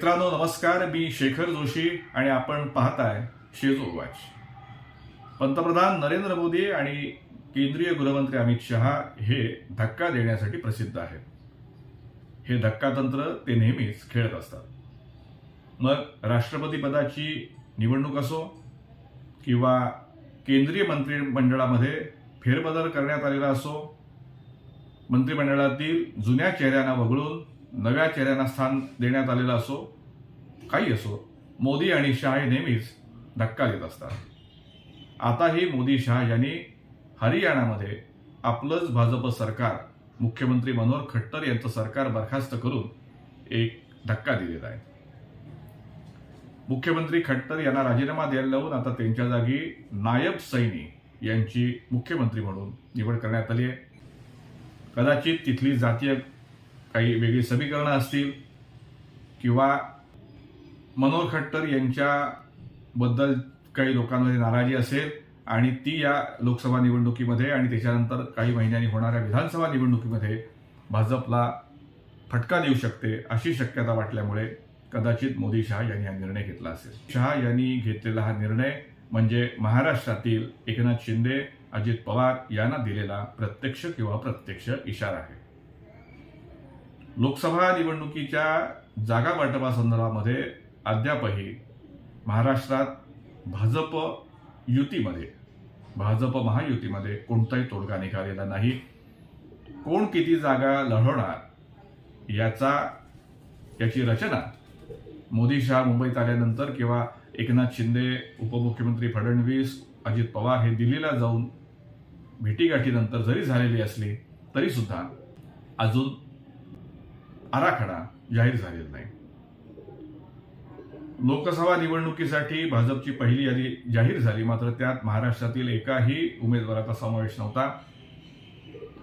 मित्रांनो नमस्कार. मी शेखर जोशी आणि आपण पाहताय शेजोवाच पंतप्रधान नरेंद्र मोदी आणि केंद्रीय गृहमंत्री अमित शहा हे धक्का देण्यासाठी प्रसिद्ध आहेत. हे धक्का तंत्र ते नेहमीच खेळत असतात. मग राष्ट्रपती पदाची निवडणूक असो किंवा केंद्रीय मंत्रिमंडळामध्ये फेरबदल करण्यात आलेला असो मंत्रिमंडळातील जुन्या चेहऱ्यांना वगळून नव्या चेहऱ्यांना स्थान देण्यात आलेलं असो काही असो मोदी आणि शहा हे नेहमीच धक्का देत असतात. आताही मोदी शहा यांनी हरियाणामध्ये आपलंच भाजप सरकार मुख्यमंत्री मनोहर खट्टर यांचं सरकार बरखास्त करून एक धक्का दिलेला आहे. मुख्यमंत्री खट्टर यांना राजीनामा द्यायला लावून आता त्यांच्या जागी नायब सैनी यांची मुख्यमंत्री म्हणून निवड करण्यात आली आहे. कदाचित तिथली जातीय काही वेगळी समीकरणं असतील किंवा मनोहर खट्टर यांच्याबद्दल काही लोकांमध्ये नाराजी असेल आणि ती या लोकसभा निवडणुकीमध्ये आणि त्याच्यानंतर काही महिन्यांनी होणाऱ्या विधानसभा निवडणुकीमध्ये भाजपला फटका देऊ शकते अशी शक्यता वाटल्यामुळे कदाचित मोदी शहा यांनी हा निर्णय घेतला असेल. शहा यांनी घेतलेला हा निर्णय म्हणजे महाराष्ट्रातील एकनाथ शिंदे अजित पवार यांना दिलेला प्रत्यक्ष किंवा प्रत्यक्ष इशारा आहे. लोकसभा निवडणुकीच्या जागा वाटपासंदर्भामध्ये अद्यापही महाराष्ट्रात भाजप युतीमध्ये भाजप महायुतीमध्ये कोणताही तोडगा निघालेला नाही. कोण किती जागा लढवणार याचा याची रचना मोदी शहा मुंबईत आल्यानंतर किंवा एकनाथ शिंदे उपमुख्यमंत्री फडणवीस अजित पवार हे दिल्लीला जाऊन भेटीगाठीनंतर जरी झालेली असली तरीसुद्धा अजून आराखडा जाहीर झालेला नाही. लोकसभा निवडणुकीसाठी भाजपची पहिली यादी जाहीर झाली. मात्र त्यात महाराष्ट्रातील एकाही उमेदवाराचा समावेश नव्हता.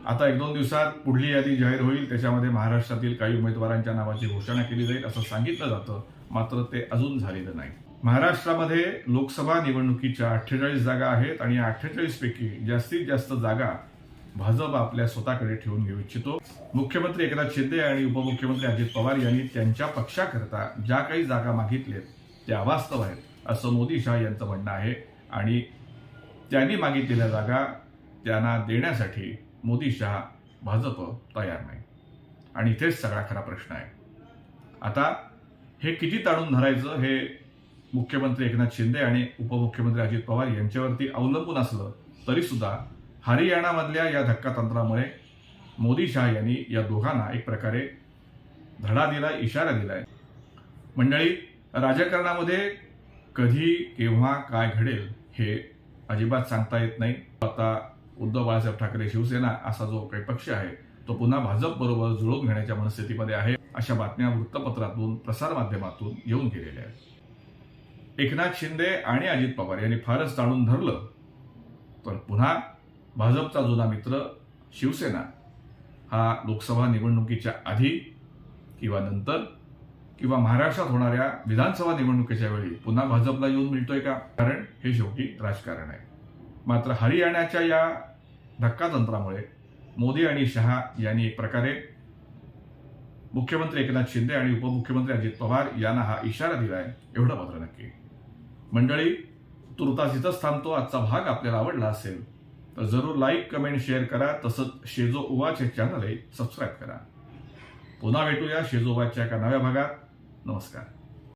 आता एक दोन दिवसात पुढली यादी जाहीर होईल. त्याच्यामध्ये महाराष्ट्रातील काही उमेदवारांच्या नावाची घोषणा केली जाईल असं सांगितलं जातं. मात्र ते अजून झालेलं नाही. महाराष्ट्रामध्ये लोकसभा निवडणुकीच्या अठ्ठेचाळीस जागा आहेत आणि या अठ्ठेचाळीस पैकी जास्तीत जास्त जागा भाजप आपल्या स्वतःकडे ठेवून घेऊ इच्छितो. मुख्यमंत्री एकनाथ शिंदे आणि उपमुख्यमंत्री अजित पवार यांनी त्यांच्या पक्षाकरता ज्या काही जागा मागितल्यात त्या अवास्तव आहेत असं मोदी शहा यांचं म्हणणं आहे. आणि त्यांनी मागितलेल्या जागा त्यांना देण्यासाठी मोदी शहा भाजप तयार नाही. आणि इथेच सगळा खरा प्रश्न आहे. आता हे किती ताणून धरायचं हे मुख्यमंत्री एकनाथ शिंदे आणि उपमुख्यमंत्री अजित पवार यांच्यावरती अवलंबून असलं तरीसुद्धा हरियाणामधल्या या धक्कातंत्रामुळे मोदी शहा यांनी या दोघांना एक प्रकारे धडा दिला इशारा दिलाय. मंडळी राजकारणामध्ये कधी केव्हा काय घडेल हे अजिबात सांगता येत नाही. आता उद्धव बाळासाहेब ठाकरे शिवसेना असा जो काही पक्ष आहे तो पुन्हा भाजप बरोबर जुळवून घेण्याच्या मनस्थितीमध्ये आहे अशा बातम्या वृत्तपत्रातून प्रसारमाध्यमातून येऊन गेलेल्या आहेत. एकनाथ शिंदे आणि अजित पवार यांनी फारच ताणून धरलं तर पुन्हा भाजपचा जुना मित्र शिवसेना हा लोकसभा निवडणुकीच्या आधी किंवा नंतर किंवा महाराष्ट्रात होणाऱ्या विधानसभा निवडणुकीच्या वेळी पुन्हा भाजपला येऊन मिळतोय का? कारण हे शेवटी राजकारण आहे. मात्र हरियाणाच्या या धक्कातंत्रामुळे मोदी आणि शहा यांनी एक प्रकारे मुख्यमंत्री एकनाथ शिंदे आणि उपमुख्यमंत्री अजित पवार यांना हा इशारा दिलाय एवढं मात्र नक्की. मंडळी तुर्तास इथंच थांबतो. आजचा भाग आपल्याला आवडला असेल तर जरूर लाईक कमेंट शेअर करा. तसंच शेजो उवाचे चॅनल चॅनलही सबस्क्राईब करा. पुन्हा भेटूया शेजोवाच्या एका नव्या भागात. नमस्कार.